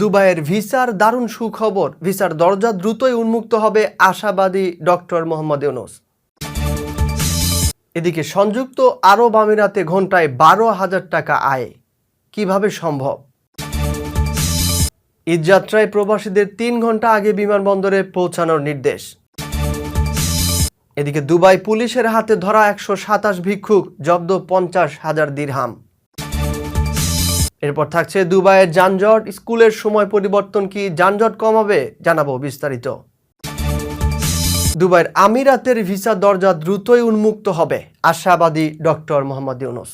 দুবাইয়ের ভিসার দারুণ সুখবর। ভিসার দরজা দ্রুতই উন্মুক্ত হবে আশাবাদী ডক্টর মোহাম্মদ ইউনুস। এদিকে সংযুক্ত আরব আমিরাতে ঘন্টায় বারো হাজার টাকা আয়। কীভাবে সম্ভব? ঈদযাত্রায় প্রবাসীদের তিন ঘণ্টা আগে বিমানবন্দরে পৌঁছানোর নির্দেশ। এদিকে দুবাই পুলিশের হাতে ধরা একশো সাতাশ ভিক্ষুক, জব্দ পঞ্চাশ হাজার দিরহাম। এরপর থাকছে দুবাইয়ের যানজট। স্কুলের সময় পরিবর্তন কি যানজট কমাবে জানাব বিস্তারিত। দুবাইয়ের আমিরাতের ভিসা দরজা দ্রুতই উন্মুক্ত হবে, আশাবাদী ডক্টর মোহাম্মদ ইউনুস।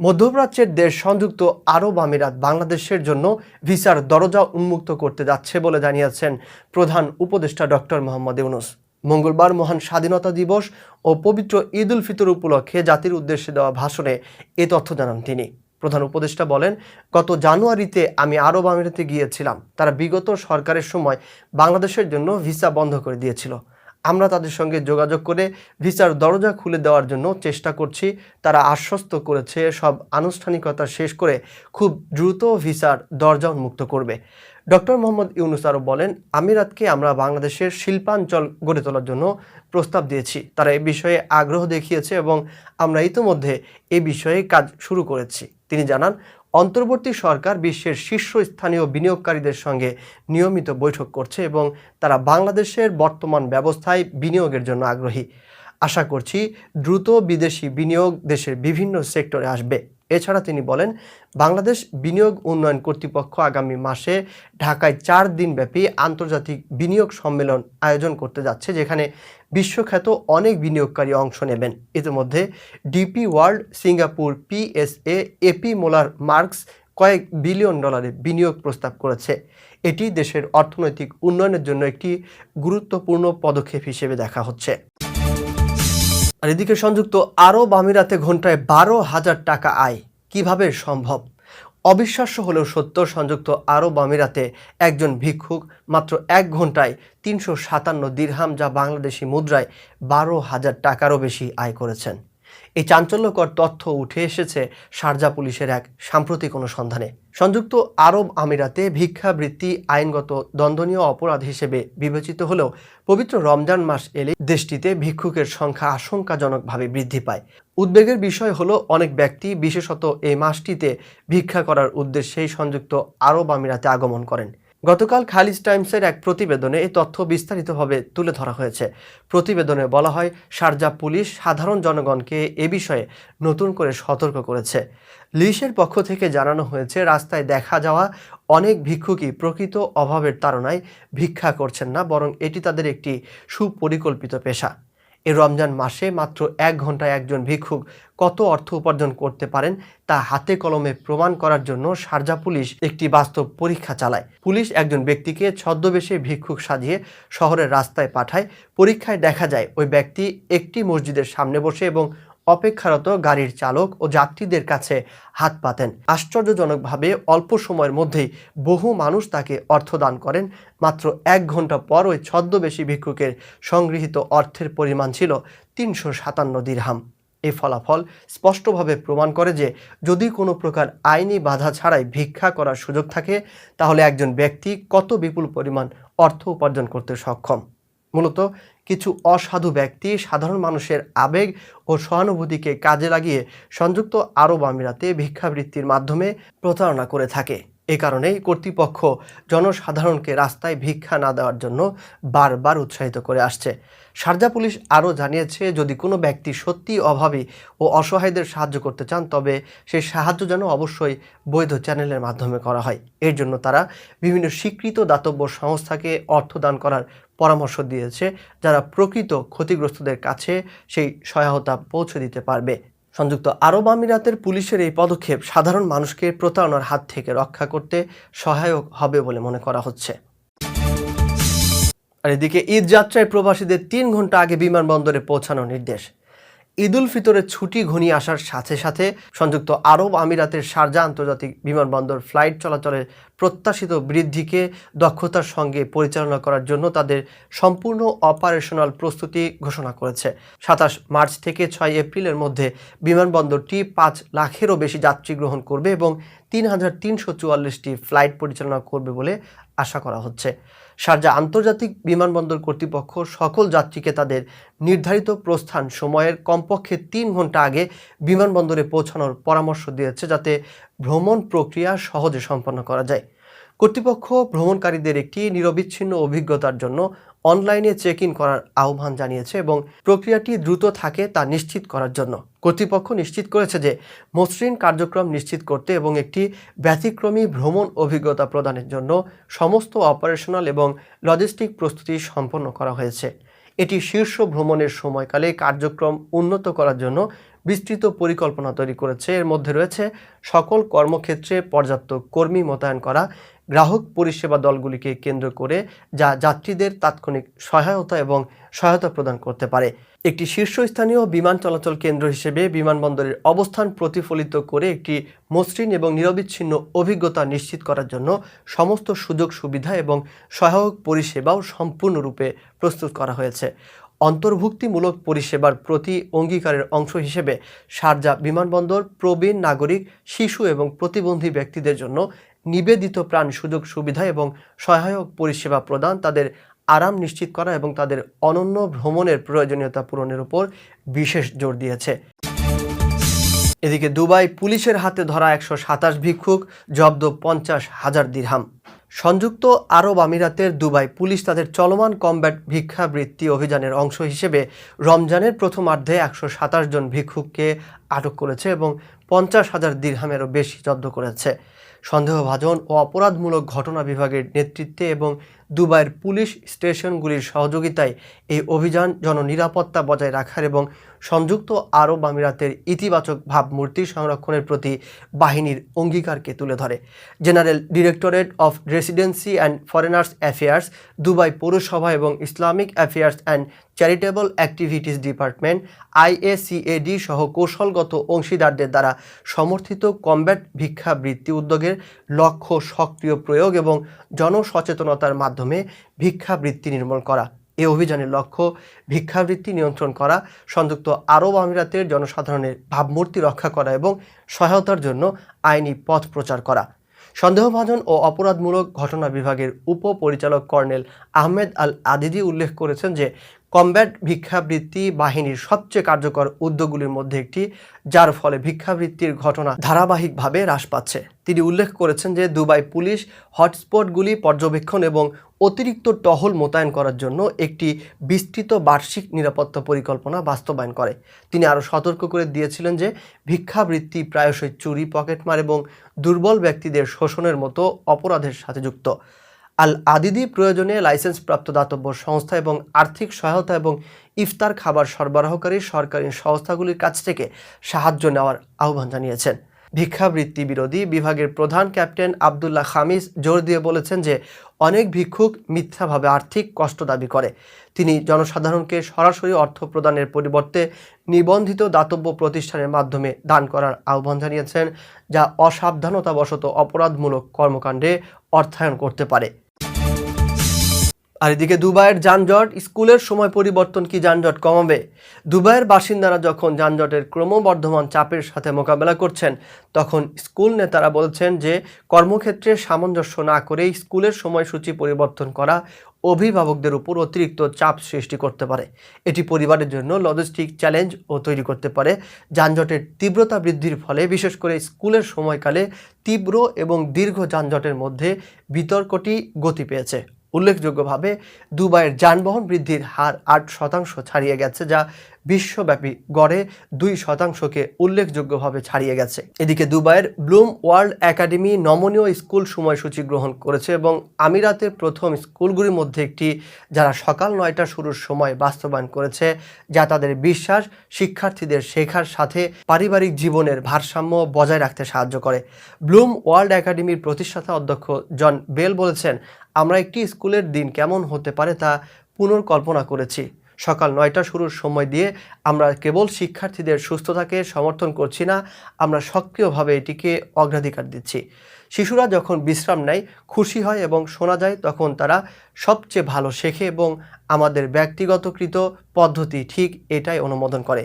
মধ্যপ্রাচ্যের দেশ সংযুক্ত আরব আমিরাত বাংলাদেশের জন্য ভিসার দরজা উন্মুক্ত করতে যাচ্ছে বলে জানিয়েছেন প্রধান উপদেষ্টা ডক্টর মোহাম্মদ ইউনুস। মঙ্গলবার মহান স্বাধীনতা দিবস ও পবিত্র ঈদ উল ফিতর উপলক্ষে জাতির উদ্দেশ্যে দেওয়া ভাষণে এ তথ্য জানান তিনি। প্রধান উপদেষ্টা বলেন, গত জানুয়ারিতে আমি আরব আমিরাতে গিয়েছিলাম। তারা বিগত সরকারের সময় বাংলাদেশের জন্য ভিসা বন্ধ করে দিয়েছিল। আমরা তাদের সঙ্গে যোগাযোগ করে ভিসার দরজা খুলে দেওয়ার জন্য চেষ্টা করছি। তারা আশ্বস্ত করেছে, সব আনুষ্ঠানিকতা শেষ করে খুব দ্রুত ভিসার দরজা উন্মুক্ত করবে। ডক্টর মোহাম্মদ ইউনুস আরও বলেন, আমিরাতকে আমরা বাংলাদেশের শিল্পাঞ্চল গড়ে তোলার জন্য প্রস্তাব দিয়েছি। তারা এ বিষয়ে আগ্রহ দেখিয়েছে এবং আমরা ইতিমধ্যে এ বিষয়ে কাজ শুরু করেছি। তিনি জানান, অন্তর্বর্তী সরকার বিশ্বের শীর্ষস্থানীয় বিনিয়োগকারীদের সঙ্গে নিয়মিত বৈঠক করছে এবং তারা বাংলাদেশের বর্তমান ব্যবস্থায় বিনিয়োগের জন্য আগ্রহী। আশা করছি দ্রুত বিদেশি বিনিয়োগ দেশের বিভিন্ন সেক্টরে আসবে। এছাড়া তিনি বলেন, বাংলাদেশ বিনিয়োগ উন্নয়ন কর্তৃপক্ষ আগামী মাসে ঢাকায় চার দিনব্যাপী আন্তর্জাতিক বিনিয়োগ সম্মেলন আয়োজন করতে যাচ্ছে, যেখানে বিশ্বখ্যাত অনেক বিনিয়োগকারী অংশ নেবেন। ইতিমধ্যে DP World, Singapore PSA AP Moller Maersk কয়েক বিলিয়ন ডলারের বিনিয়োগ প্রস্তাব করেছে। এটি দেশের অর্থনৈতিক উন্নয়নের জন্য একটি গুরুত্বপূর্ণ পদক্ষেপ হিসেবে দেখা হচ্ছে। আর এদিকে সংযুক্ত আরব আমিরাতে ঘন্টায় বারো হাজার টাকা আয়। কীভাবে সম্ভব? অবিশ্বাস্য হলেও সত্য, সংযুক্ত আরব আমিরাতে একজন ভিক্ষুক মাত্র এক ঘন্টায় তিনশো সাতান্ন দীর্হাম যা বাংলাদেশি মুদ্রায় বারো হাজার টাকারও বেশি আয় করেছেন। এই চাঞ্চল্যকর তথ্য উঠে এসেছে শারজা পুলিশের এক সাম্প্রতিক অনুসন্ধানে। সংযুক্ত আরব আমিরাতে ভিক্ষাবৃত্তি আইনগত দণ্ডনীয় অপরাধ হিসেবে বিবেচিত হলেও পবিত্র রমজান মাস এলে দেশটিতে ভিক্ষুকের সংখ্যা আশঙ্কাজনকভাবে বৃদ্ধি পায়। উদ্বেগের বিষয় হলো অনেক ব্যক্তি, বিশেষত এই মাসটিতে ভিক্ষা করার উদ্দেশ্যেই সংযুক্ত আরব আমিরাতে আগমন করেন। গতকাল খালিজ টাইমসের এক প্রতিবেদনে এই তথ্য বিস্তারিতভাবে তুলে ধরা হয়েছে। প্রতিবেদনে বলা হয়, শারজা পুলিশ সাধারণ জনগণকে এ বিষয়ে নতুন করে সতর্ক করেছে। লিশের পক্ষ থেকে জানানো হয়েছে, রাস্তায় দেখা যাওয়া অনেক ভিক্ষুকই প্রকৃত অভাবের তাড়নায় ভিক্ষা করছেন না, বরং এটি তাদের একটি সুপরিকল্পিত পেশা। এই রমজান মাসে মাত্র এক ঘন্টায় একজন ভিক্ষুক কত অর্থ উপার্জন করতে পারেন তা হাতে কলমে প্রমাণ করার জন্য সারজা পুলিশ একটি বাস্তব পরীক্ষা চালায়। পুলিশ একজন ব্যক্তিকে ছদ্মবেশে ভিক্ষুক সাজিয়ে শহরের রাস্তায় পাঠায়। পরীক্ষায় দেখা যায় ওই ব্যক্তি একটি মসজিদের সামনে বসে এবং অপেক্ষারত গাড়ির চালক ও যাত্রীদের কাছে হাত পাতেন। আশ্চর্যজনকভাবে অল্প সময়ের মধ্যেই বহু মানুষ তাকে অর্থ দান করেন। মাত্র এক ঘণ্টা পর ওই ছদ্মবেশী ভিক্ষুকের সংগৃহীত অর্থের পরিমাণ ছিল তিনশো সাতান্ন দিরহাম। এ ফলাফল স্পষ্টভাবে প্রমাণ করে যে যদি কোনো প্রকার আইনি বাধা ছাড়াই ভিক্ষা করার সুযোগ থাকে, তাহলে একজন ব্যক্তি কত বিপুল পরিমাণ অর্থ উপার্জন করতে সক্ষম? মূলত কিছু অসাধু ব্যক্তি সাধারণ মানুষের আবেগ ও সহানুভূতিকে কাজে লাগিয়ে সংযুক্ত আরব আমিরাতে ভিক্ষাবৃত্তির মাধ্যমে প্রতারণা করে থাকে। এ কারণেই কর্তৃপক্ষ জনসাধারণকে রাস্তায় ভিক্ষা না দেওয়ার জন্য বারবার উৎসাহিত করে আসছে। শারজা পুলিশ আরও জানিয়েছে, যদি কোনো ব্যক্তি সত্যি অভাবী ও অসহায়দের সাহায্য করতে চান, তবে সেই সাহায্য যেন অবশ্যই বৈধ চ্যানেলের মাধ্যমে করা হয়। এর জন্য তারা বিভিন্ন স্বীকৃত দাতব্য সংস্থাকে অর্থ দান করার পরামর্শ দিয়েছে যারা প্রকৃত ক্ষতিগ্রস্তদের কাছে সেই সহায়তা পৌঁছে দিতে পারবে। সংযুক্ত আরব আমিরাতের পুলিশের এই পদক্ষেপ সাধারণ মানুষকে প্রতারণার হাত থেকে রক্ষা করতে সহায়ক হবে বলে মনে করা হচ্ছে। আর এদিকে ঈদ যাত্রায় প্রবাসীদের তিন ঘণ্টা আগে বিমানবন্দরে পৌঁছানোর নির্দেশ। ঈদ উল ফিতরের ছুটি ঘনিয়ে আসার সাথে সাথে সংযুক্ত আরব আমিরাতের শারজা আন্তর্জাতিক বিমানবন্দর ফ্লাইট চলাচলের প্রত্যাশিত বৃদ্ধিকে দক্ষতার সঙ্গে পরিচালনা করার জন্য তাদের সম্পূর্ণ অপারেশনাল প্রস্তুতি ঘোষণা করেছে। সাতাশ মার্চ থেকে ছয় এপ্রিলের মধ্যে বিমানবন্দরটি পাঁচ লাখেরও বেশি যাত্রী গ্রহণ করবে এবং তিন হাজার তিনশো চুয়াল্লিশটি ফ্লাইট পরিচালনা করবে বলে আশা করা হচ্ছে। শারজা আন্তর্জাতিক বিমানবন্দর কর্তৃপক্ষ সকল যাত্রীকে তাদের নির্ধারিত প্রস্থান সময়ের কমপক্ষে তিন ঘণ্টা আগে বিমানবন্দরে পৌঁছানোর পরামর্শ দিয়েছে যাতে ভ্রমণ প্রক্রিয়া সহজে সম্পন্ন করা যায়। কর্তৃপক্ষ ভ্রমণকারীদের একটি নিরবিচ্ছিন্ন অভিজ্ঞতার জন্য অনলাইনে চেক ইন করার আহ্বান জানিয়েছে এবং প্রক্রিয়াটি দ্রুত থাকে তা নিশ্চিত করার জন্য। কর্তৃপক্ষ নিশ্চিত করেছে যে মসৃণ কার্যক্রম নিশ্চিত করতে এবং একটি ব্যতিক্রমী ভ্রমণ অভিজ্ঞতা প্রদানের জন্য সমস্ত অপারেশনাল এবং লজিস্টিক প্রস্তুতি সম্পন্ন করা হয়েছে। এটি শীর্ষ ভ্রমণের সময়কালে কার্যক্রম উন্নত করার জন্য বিস্তৃত পরিকল্পনা তৈরি করেছে। এর মধ্যে রয়েছে সকল কর্মক্ষেত্রে পর্যাপ্ত কর্মী মোতায়েন করা, গ্রাহক পরিষেবা দলগুলিকে কেন্দ্র করে যা যাত্রীদের তাৎক্ষণিক সহায়তা এবং সহায়তা প্রদান করতে পারে। একটি শীর্ষস্থানীয় বিমান চলাচল কেন্দ্র হিসেবে বিমানবন্দরের অবস্থান প্রতিফলিত করে একটি মসৃণ এবং নিরবিচ্ছিন্ন অভিজ্ঞতা নিশ্চিত করার জন্য সমস্ত সুযোগ সুবিধা এবং সহায়ক পরিষেবাও সম্পূর্ণরূপে প্রস্তুত করা হয়েছে। অন্তর্ভুক্তিমূলক পরিষেবার প্রতি অঙ্গীকারের অংশ হিসেবে শারজা বিমানবন্দর, প্রবীণ নাগরিক, শিশু এবং প্রতিবন্ধী ব্যক্তিদের জন্য নিবেদিত প্রাণ সুযোগ সুবিধা এবং সহায়ক পরিষেবা প্রদান, তাদের আরাম নিশ্চিত করা এবং তাদের অনন্য ভ্রমণের প্রয়োজনীয়তা পূরণের উপর বিশেষ জোর দিয়েছে। এদিকে দুবাই পুলিশের হাতে ধরা একশো সাতাশ ভিক্ষুক, জব্দ পঞ্চাশ হাজার দিরহাম। সংযুক্ত আরব আমিরাতের দুবাই পুলিশ তাদের চলমান কমব্যাট ভিক্ষাবৃত্তি অভিযানের অংশ হিসেবে রমজানের প্রথমার্ধে একশো সাতাশ জন ভিক্ষুককে আটক করেছে এবং পঞ্চাশ হাজার দিরহামেরও বেশি জব্দ করেছে। সন্দেহভাজন ও অপরাধমূলক ঘটনা বিভাগের নেতৃত্বে এবং দুবাইয়ের পুলিশ স্টেশনগুলির সহযোগিতায় এই অভিযান জননিরাপত্তা বজায় রাখার এবং সংযুক্ত আরব আমিরাতের ইতিবাচক ভাবমূর্তি সংরক্ষণের প্রতি বাহিনীর অঙ্গীকারকে তুলে ধরে। General Directorate of Residency and Foreigners Affairs, Dubai পৌরসভা এবং Islamic Affairs and Charitable Activities Department, IACAD সহ কৌশলগত অংশীদারদের দ্বারা সমর্থিত কমব্যাট ভিক্ষাবৃত্তি উদ্যোগের লক্ষ্য সক্রিয় প্রয়োগ এবং জনসচেতনতার মাধ্যমে ভিক্ষাবৃত্তি নির্মূল করা। এ অভিযানের লক্ষ্য ভিক্ষাবৃত্তি নিয়ন্ত্রণ করা, সংযুক্ত আরব আমিরাতের জনসাধারণের ভাবমূর্তি রক্ষা করা এবং সহায়তার জন্য আইনি পথ প্রচার করা। সন্দেহভাজন ও অপরাধমূলক ঘটনা বিভাগের উপপরিচালক কর্নেল আহমেদ আল আদিদি উল্লেখ করেছেন যে কমব্যাট ভিক্ষাবৃত্তি বাহিনীর সবচেয়ে কার্যকর উদ্যোগগুলির মধ্যে একটি, যার ফলে ভিক্ষাবৃত্তির ঘটনা ধারাবাহিকভাবে হ্রাস পাচ্ছে। তিনি উল্লেখ করেছেন যে দুবাই পুলিশ হটস্পটগুলি পর্যবেক্ষণ এবং অতিরিক্ত টহল মোতায়েন করার জন্য একটি বিস্তৃত বার্ষিক নিরাপত্তা পরিকল্পনা বাস্তবায়ন করে। তিনি আরও সতর্ক করে দিয়েছিলেন যে ভিক্ষাবৃত্তি প্রায়শই চুরি, পকেটমার এবং দুর্বল ব্যক্তিদের শোষণের মতো অপরাধের সাথে যুক্ত। আল আদিদি প্রয়োজনে লাইসেন্সপ্রাপ্ত দাতব্য সংস্থা এবং আর্থিক সহায়তা এবং ইফতার খাবার সরবরাহকারী সরকারি সংস্থাগুলির কাছ থেকে সাহায্য নেওয়ার আহ্বান জানিয়েছেন। ভিক্ষাবৃত্তি বিরোধী বিভাগের প্রধান ক্যাপ্টেন আবদুল্লাহ খামিস জোর দিয়ে বলেছেন যে, অনেক ভিক্ষুক মিথ্যাভাবে আর্থিক কষ্ট দাবি করে। তিনি জনসাধারণকে সরাসরি অর্থ প্রদানের পরিবর্তে নিবন্ধিত দাতব্য প্রতিষ্ঠানের মাধ্যমে দান করার আহ্বান জানিয়েছেন, যা অসাবধানতাবশত অপরাধমূলক কর্মকাণ্ডে অর্থায়ন করতে পারে। আর এদিকে দুবাইয়ের যানজট, স্কুলের সময় পরিবর্তন কি যানজট কমাবে? দুবাইয়ের বাসিন্দারা যখন যানজটের ক্রমবর্ধমান চাপের সাথে মোকাবেলা করছেন, তখন স্কুল নেতারা বলছেন যে কর্মক্ষেত্রে সামঞ্জস্য না করেই স্কুলের সময়সূচি পরিবর্তন করা অভিভাবকদের উপর অতিরিক্ত চাপ সৃষ্টি করতে পারে। এটি পরিবারের জন্য লজিস্টিক চ্যালেঞ্জ ও তৈরি করতে পারে। যানজটের তীব্রতা বৃদ্ধির ফলে বিশেষ করে স্কুলের সময়কালে তীব্র এবং দীর্ঘ যানজটের মধ্যে বিতর্কটি গতি পেয়েছে। উল্লেখযোগ্যভাবে দুবাইয়ের যানবাহন বৃদ্ধির হার আট শতাংশ ছাড়িয়ে গেছে, যা বিশ্বব্যাপী গড়ে দুই শতাংশকে উল্লেখযোগ্যভাবে ছাড়িয়ে গেছে। এদিকে দুবাইয়ের ব্লুম ওয়ার্ল্ড একাডেমি নমনীয় স্কুল সময়সূচি গ্রহণ করেছে এবং আমিরাতের প্রথম স্কুলগুলির মধ্যে একটি, যারা সকাল নয়টা শুরুর সময় বাস্তবায়ন করেছে, যা তাদের বিশ্বাস শিক্ষার্থীদের শেখার সাথে পারিবারিক জীবনের ভারসাম্য বজায় রাখতে সাহায্য করে। ব্লুম ওয়ার্ল্ড একাডেমির প্রতিষ্ঠাতা অধ্যক্ষ জন বেল বলেছেন আমরা একটি স্কুলের দিন কেমন হতে পারে তা পুনর্কল্পনা করেছি। সকাল নয়টা শুরুর সময় দিয়ে আমরা কেবল শিক্ষার্থীদের সুস্থতাকে সমর্থন করছি না, আমরা সক্রিয়ভাবে এটিকে অগ্রাধিকার দিচ্ছি। শিশুরা যখন বিশ্রাম নেয়, খুশি হয় এবং শোনা যায়, তখন তারা সবচেয়ে ভালো শেখে এবং আমাদের ব্যক্তিগতকৃত পদ্ধতি ঠিক এটাই অনুমোদন করে।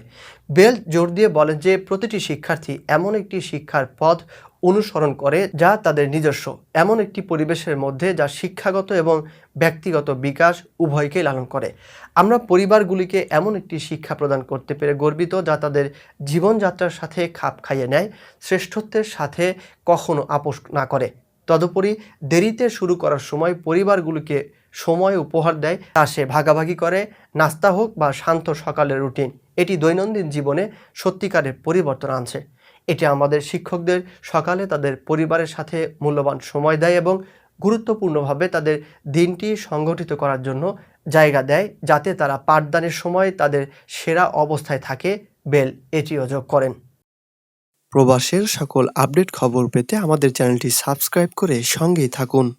বেল জোর দিয়ে বলেন যে, প্রতিটি শিক্ষার্থী এমন একটি শিক্ষার পথ অনুসরণ করে যা তাদের নিজস্ব। এমন একটি পরিবেশের মধ্যে যা শিক্ষাগত এবং ব্যক্তিগত বিকাশ উভয়কেই লালন করে। আমরা পরিবারগুলিকে এমন একটি শিক্ষা প্রদান করতে পেরে গর্বিত, যা তাদের জীবনযাত্রার সাথে খাপ খাইয়ে নেয়, শ্রেষ্ঠত্বের সাথে কখনো আপোষ না করে। তদুপরি দেরিতে শুরু করার সময় পরিবারগুলিকে সময় উপহার দেয় তা সে ভাগাভাগি করে, নাস্তা হোক বা শান্ত সকালের রুটিন। এটি দৈনন্দিন জীবনে সত্যিকারের পরিবর্তন আনছে। এটি আমাদের শিক্ষকদের সকালে তাদের পরিবারের সাথে মূল্যবান সময় দেয় এবং গুরুত্বপূর্ণভাবে তাদের দিনটি সংগঠিত করার জন্য জায়গা দেয় যাতে তারা পাঠদানের সময় তাদের সেরা অবস্থায় থাকে। বেল, এটিও যোগ করেন। প্রবাসের সকল আপডেট খবর পেতে আমাদের চ্যানেলটি সাবস্ক্রাইব করে সঙ্গেই থাকুন।